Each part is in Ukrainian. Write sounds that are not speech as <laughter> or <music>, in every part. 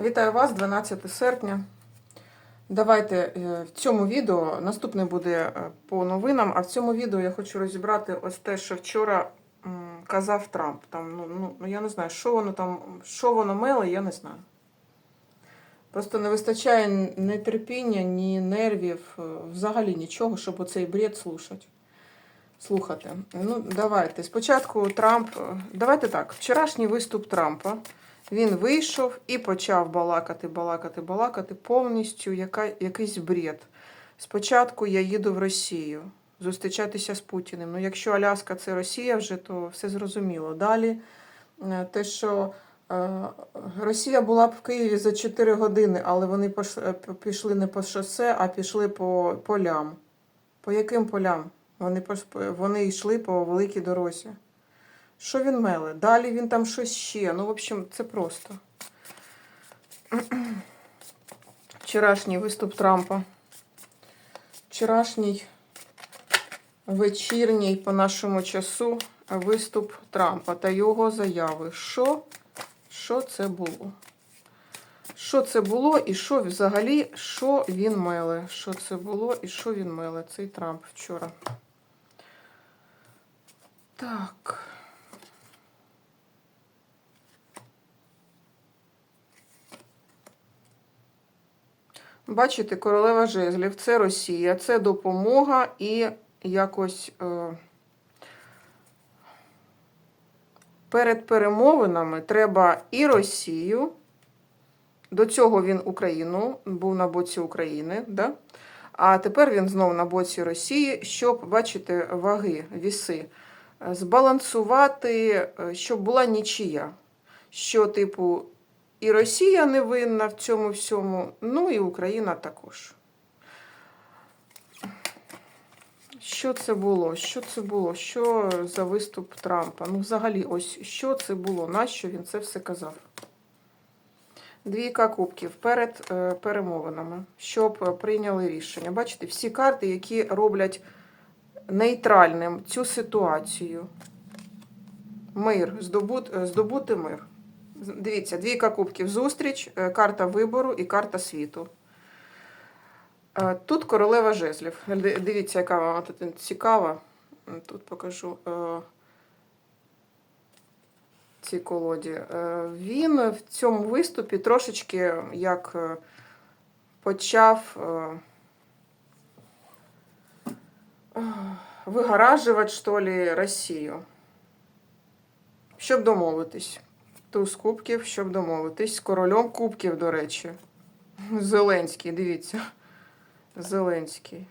Вітаю вас 12 серпня. Давайте е, в цьому відео, наступне буде е, по новинам, а в цьому відео я хочу розібрати ось те, що вчора казав Трамп. Там, ну, ну, ну, я не знаю, що воно там, що воно меле, я не знаю. Просто не вистачає ні терпіння, ні нервів, е, взагалі нічого, щоб оцей бред слушати. Слухати. Ну, давайте. Спочатку Трамп. Давайте так. Вчорашній виступ Трампа. Він вийшов і почав балакати, балакати, балакати повністю яка, якийсь бред. Спочатку я їду в Росію зустрічатися з Путіним. Ну, якщо Аляска це Росія вже, то все зрозуміло. Далі е, те, що е, Росія була б в Києві за 4 години, але вони е, пішли не по шосе, а пішли по полям. По яким полям? Вони, вони йшли по великій дорозі. Що він меле? Далі він там щось ще. Ну, в общем, це просто. Вчорашній виступ Трампа. Вчорашній вечірній по нашому часу виступ Трампа та його заяви. Що? Що це було? Що це було і що взагалі, що він меле? Що це було і що він меле? Цей Трамп вчора. Так. Бачите, королева жезлів це Росія, це допомога і якось е, перед перемовинами треба і Росію. До цього він Україну був на боці України, да? а тепер він знову на боці Росії, щоб, бачите, ваги, віси, е, збалансувати, е, щоб була нічия. Що, типу, і Росія не винна в цьому всьому, ну і Україна також. Що це було? Що це було? Що за виступ Трампа? Ну, взагалі, ось що це було? Нащо він це все казав? Двійка кубків перед е, перемовинами, щоб прийняли рішення. Бачите, всі карти, які роблять нейтральним цю ситуацію. Мир, е, здобути мир. Дивіться, двійка кубків зустріч, е, карта вибору і карта світу. Е, Тут королева жезлів. Дивіться, яка вона тут цікава. Тут покажу е, ці колоді. Він в цьому виступі трошечки як почав вигаражувати, що ли, Росію. Щоб домовитись. Туз кубків, щоб домовитись. З королем кубків, до речі. Зеленський, дивіться. Зеленський.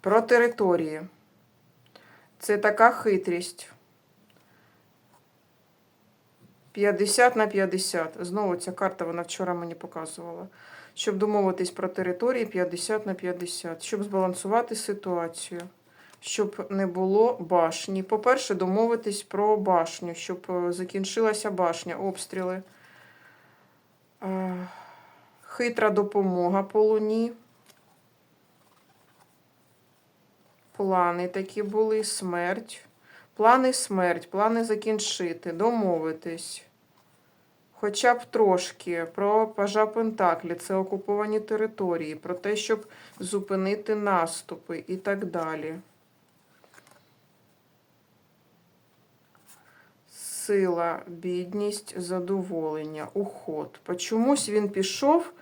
Про території. Це така хитрість. 50 на 50. Знову ця карта вона вчора мені показувала. Щоб домовитись про території 50 на 50. Щоб збалансувати ситуацію. Щоб не було башні. По-перше, домовитись про башню, щоб е, закінчилася башня, обстріли. Е, Хитра допомога по луні. Плани такі були, смерть. Плани смерть, плани закінчити, домовитись. Хоча б трошки про пажа Пентаклі, це окуповані території, про те, щоб зупинити наступи і так далі. Сила, бідність, задоволення, уход. По чомусь він пішов.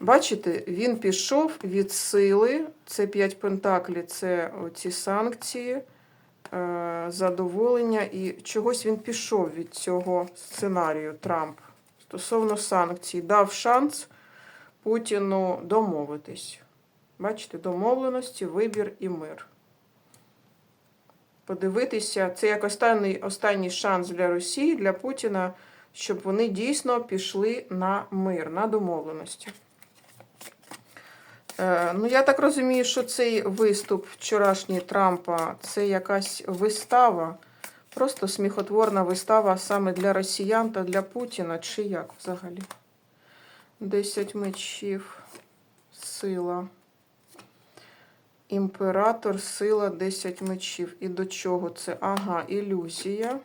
Бачите, він пішов від сили, це 5 пентаклі, це ці санкції, е, задоволення, і чогось він пішов від цього сценарію Трамп стосовно санкцій. Дав шанс Путіну домовитись. Бачите, домовленості, вибір і мир. Подивитися, це як останній, останній шанс для Росії, для Путіна, щоб вони дійсно пішли на мир, на домовленості. Е, Ну, я так розумію, що цей виступ вчорашній Трампа це якась вистава, просто сміхотворна вистава саме для росіян та для Путіна, чи як взагалі? Десять мечів, сила. Імператор, сила, 10 мечів. І до чого це? Ага, ілюзія.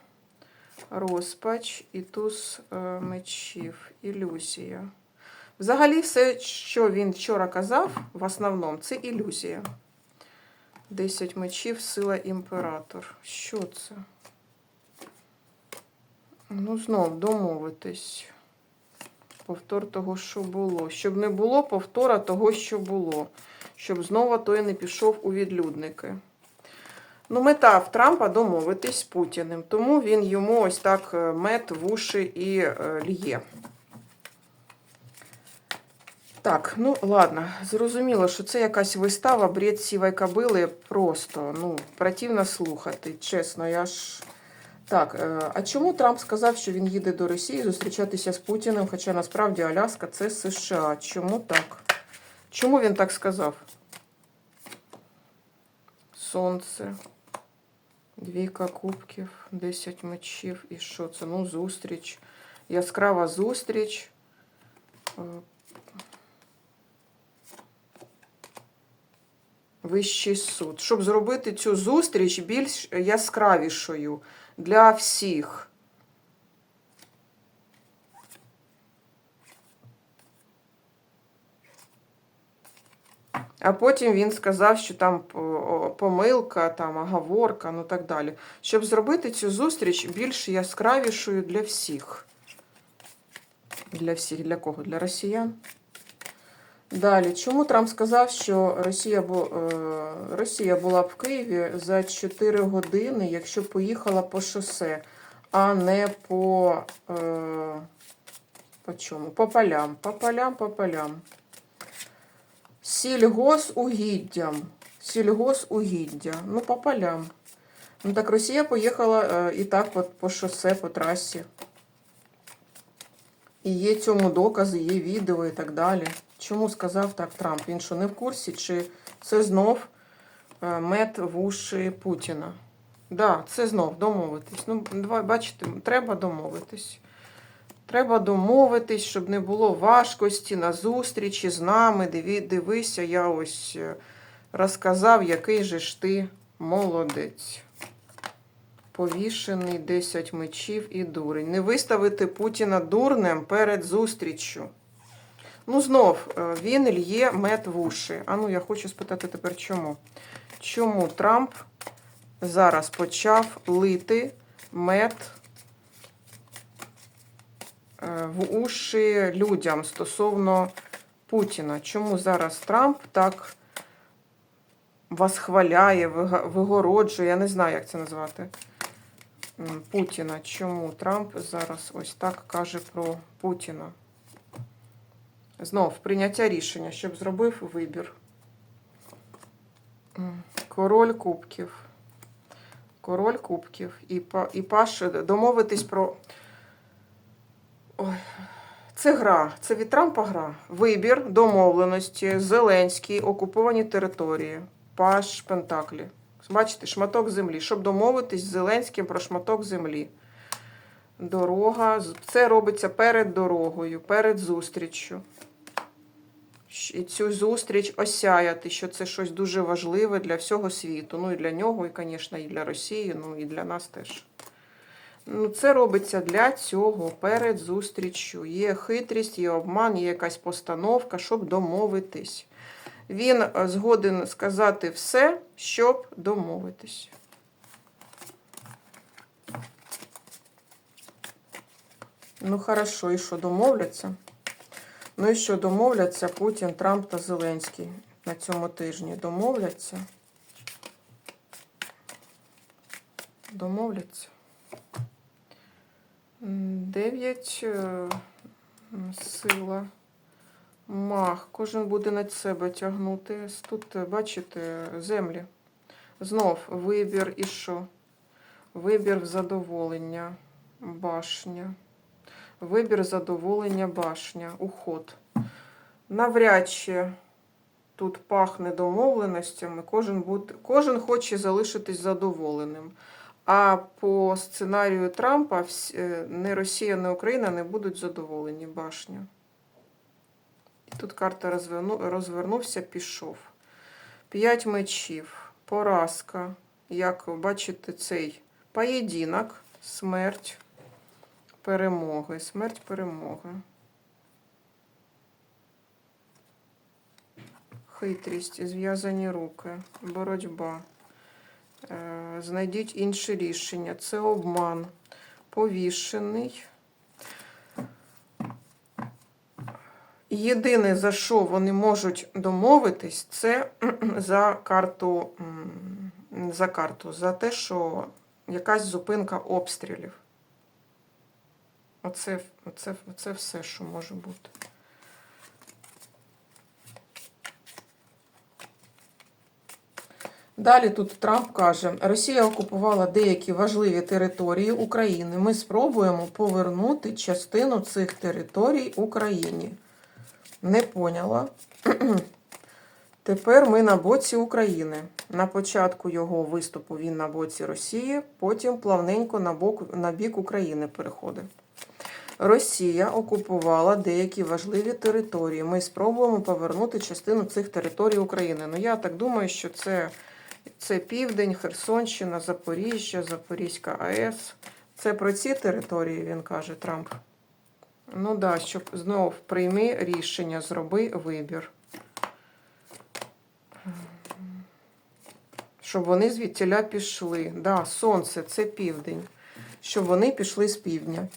розпач і туз е, мечів, ілюзія. Взагалі, все, що він вчора казав, в основному, це ілюзія. 10 мечів, сила імператор. Що це? Ну, знов домовитись. Повтор того, що було. Щоб не було повтора того, що було. Щоб знову той не пішов у відлюдники. Ну, мета в Трампа домовитись з Путіним. Тому він йому ось так е, мед уші і е, лє. Так, ну ладно, зрозуміло, що це якась вистава, бред сівої кобили. Просто, ну, противно слухати, чесно, я ж. Так, е, а чому Трамп сказав, що він їде до Росії зустрічатися з Путіним, хоча насправді Аляска це США? Чому так? Чому він так сказав? Сонце. Двійка кубків, 10 мечів. І що це? Ну, зустріч. Яскрава зустріч. Е, Вищий суд. Щоб зробити цю зустріч більш яскравішою для всіх. А потім він сказав, що там помилка, там оговорка, ну так далі. Щоб зробити цю зустріч більш яскравішою для всіх. Для всіх, для кого? Для росіян. Далі, чому Трамп сказав, що Росія, е, Росія була б в Києві за 4 години, якщо поїхала по шосе, а не по, е, по чому? По полям. По полям, по полям. Сільгосугіддям. Сільгосугіддя. Ну, по полям. Ну так Росія поїхала і так по, по шосе, по трасі. І є цьому докази, є відео і так далі. Чому сказав так Трамп? Він що не в курсі, чи це знов е, мед в уші Путіна? Так, да, це знов домовитись. Ну, бачите, треба домовитись. Треба домовитись, щоб не було важкості на зустрічі з нами. Диві, дивися, я ось е, розказав, який же ж ти молодець. Повішений 10 мечів і дурень. Не виставити Путіна дурнем перед зустріччю. Ну, знов, е, він лє мед в уші. А ну, я хочу спитати тепер, чому? Чому Трамп зараз почав лити мед в уші людям стосовно Путіна? Чому зараз Трамп так восхваляє, вигороджує, я не знаю, як це назвати. Путіна. Чому Трамп зараз ось так каже про Путіна? Знов прийняття рішення, щоб зробив вибір. Король кубків. Король кубків. І, і Паш домовитись про. Це гра, це від Трампа гра. Вибір домовленості, Зеленський, окуповані території, Паш Пентаклі. Бачите, шматок землі. Щоб домовитись з Зеленським про шматок землі. Дорога. Це робиться перед дорогою, перед зустріччю. І цю зустріч осяяти, що це щось дуже важливе для всього світу. Ну і для нього, і, звісно, і для Росії, ну і для нас теж. Ну, це робиться для цього перед зустріччю. Є хитрість, є обман, є якась постановка, щоб домовитись. Він е, згоден сказати все, щоб домовитись. Ну, хорошо, і що домовляться? Ну і що домовляться Путін, Трамп та Зеленський на цьому тижні? Домовляться? Домовляться. М, Дев'ять е, сила. Мах. Кожен буде на себе тягнути. Тут, е, бачите, землі. Знов вибір і що? Вибір задоволення. Башня. Вибір задоволення башня. Уход. Навряд чи тут пахне домовленостями. Кожен, буде, кожен хоче залишитись задоволеним. А по сценарію Трампа е, не Росія, не Україна не будуть задоволені башня. І тут карта розверну, розвернувся, пішов. П'ять мечів, поразка. Як ви бачите, цей поєдинок, смерть. перемоги. Смерть перемоги. Хитрість, зв'язані руки, боротьба. Е, Знайдіть інше рішення. Це обман. Повішений. Єдине, за що вони можуть домовитись, це <clears throat> за карту, за карту, за те, що якась зупинка обстрілів. Оце, оце, оце все, що може бути. Далі тут Трамп каже: Росія окупувала деякі важливі території України. Ми спробуємо повернути частину цих територій Україні. Не поняла. <clears throat> Тепер ми на боці України. На початку його виступу він на боці Росії, потім плавненько на, бок, на бік України переходить. Росія окупувала деякі важливі території. Ми спробуємо повернути частину цих територій України. Ну, я так думаю, що це, це Південь, Херсонщина, Запоріжжя, Запорізька АЕС. Це про ці території, він каже Трамп. Ну да, щоб знов прийми рішення, зроби вибір. Щоб вони звідтіля пішли. Да, сонце це південь. Щоб вони пішли з півдня.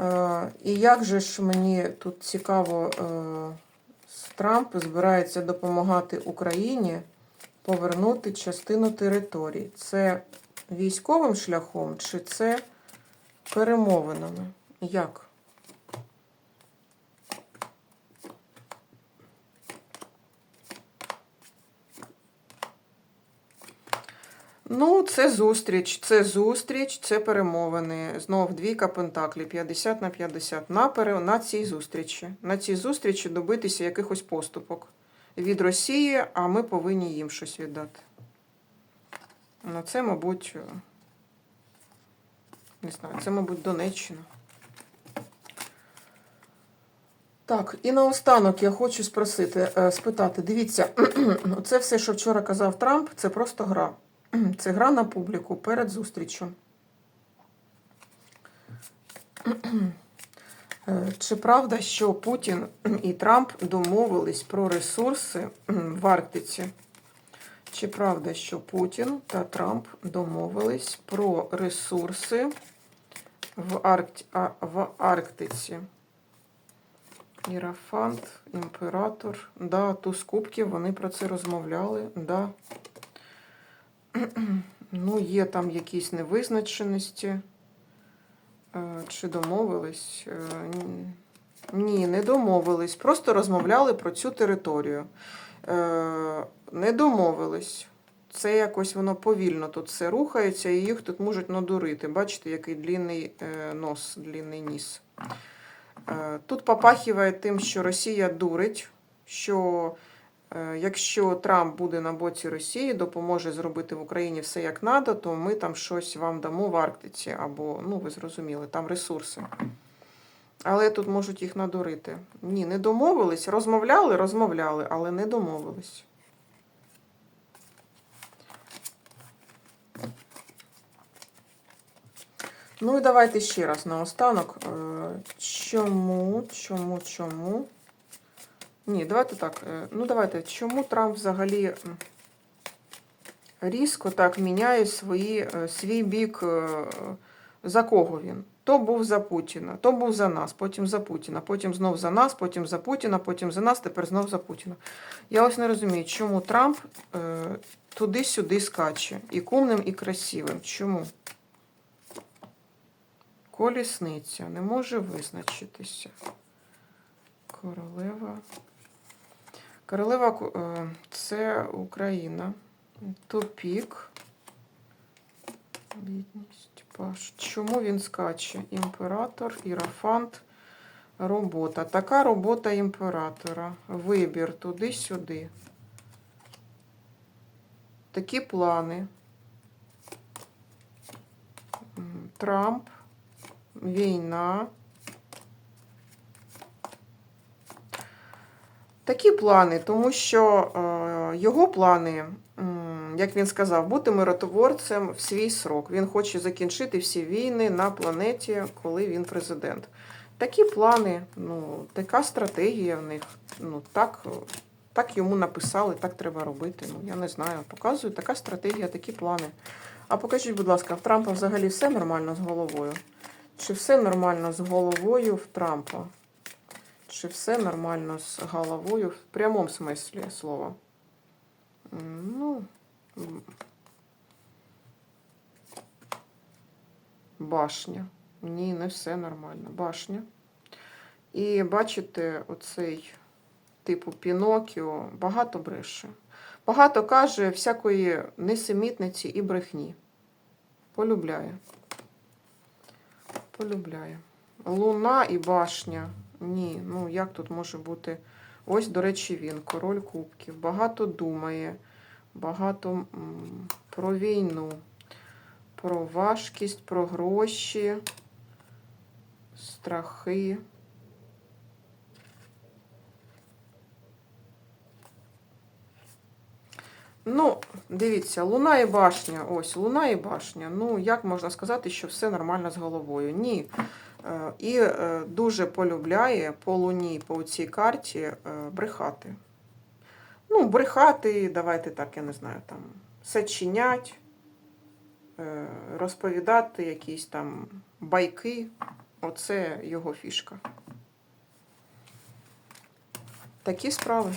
Е, і як же ж мені тут цікаво, е, Трамп збирається допомагати Україні повернути частину територій. Це військовим шляхом чи це перемовинами? Як? Ну, це зустріч, це зустріч, це перемовини. Знов двійка пентаклів, 50 на 50. На, пере... на цій зустрічі. На цій зустрічі добитися якихось поступок від Росії, а ми повинні їм щось віддати. Ну, це, мабуть, не знаю, це, мабуть, Донеччина. Так, і наостанок я хочу спросити, е, спитати, дивіться, <clears throat> це все, що вчора казав Трамп, це просто гра. <clears throat> Це гра на публіку перед зустрічю. <clears throat> Е, Чи правда, що Путін і Трамп домовились про ресурси в Арктиці? Чи правда, що Путін та Трамп домовились про ресурси в, Аркті... а, в Арктиці? Ірафант, імператор. Да, туз кубків, вони про це розмовляли. Да. <clears throat> Ну, є там якісь невизначеності. Е, Чи домовились? Е, Ні, не домовились. Просто розмовляли про цю територію. Е, Не домовились. Це якось воно повільно тут все рухається, і їх тут можуть надурити. Бачите, який длінний нос, длінний ніс. Тут попахиває тим, що Росія дурить, що якщо Трамп буде на боці Росії, допоможе зробити в Україні все як треба, то ми там щось вам дамо в Арктиці, або, ну, ви зрозуміли, там ресурси. Але тут можуть їх надурити. Ні, не домовились. Розмовляли, розмовляли, але не домовились. Ну і давайте ще раз наостанок. Чому, чому, чому? Ні, давайте так. Ну, давайте, чому Трамп взагалі різко так міняє свої, свій бік, за кого він? То був за Путіна, то був за нас, потім за Путіна, потім знов за нас, потім за Путіна, потім за нас, тепер знов за Путіна. Я ось не розумію, чому Трамп е, туди-сюди скаче. І кумним, і красивим. Чому? Колісниця не може визначитися. Королева. Королева це Україна. Тупік. Бідність. Паш. Чому він скаче? Імператор, ірафант, робота. Така робота імператора. Вибір туди-сюди. Такі плани. Трамп. Війна. Такі плани, тому що е, його плани як він сказав, бути миротворцем в свій срок. Він хоче закінчити всі війни на планеті, коли він президент. Такі плани, ну, така стратегія в них. Ну, так, так йому написали, так треба робити. Ну, я не знаю. Показую, така стратегія, такі плани. А покажіть, будь ласка, в Трампа взагалі все нормально з головою? Чи все нормально з головою в Трампа? Чи все нормально з головою в прямому смислі слова? Ну, башня. Ні, не все нормально. Башня. І бачите, оцей типу Пінокіо багато бреше. Багато каже всякої несемітниці і брехні. Полюбляє. Полюбляє. Луна і башня. Ні, ну як тут може бути? Ось, до речі, він, король кубків. Багато думає, багато про війну, про важкість, про гроші, страхи. Ну, дивіться, луна і башня. Ось, луна і башня. Ну, як можна сказати, що все нормально з головою? Ні. Е, І е, дуже полюбляє по луні, по цій карті е, брехати. Ну, брехати, давайте так, я не знаю, там, сеченять, е, розповідати якісь там байки. Оце його фішка. Такі справи.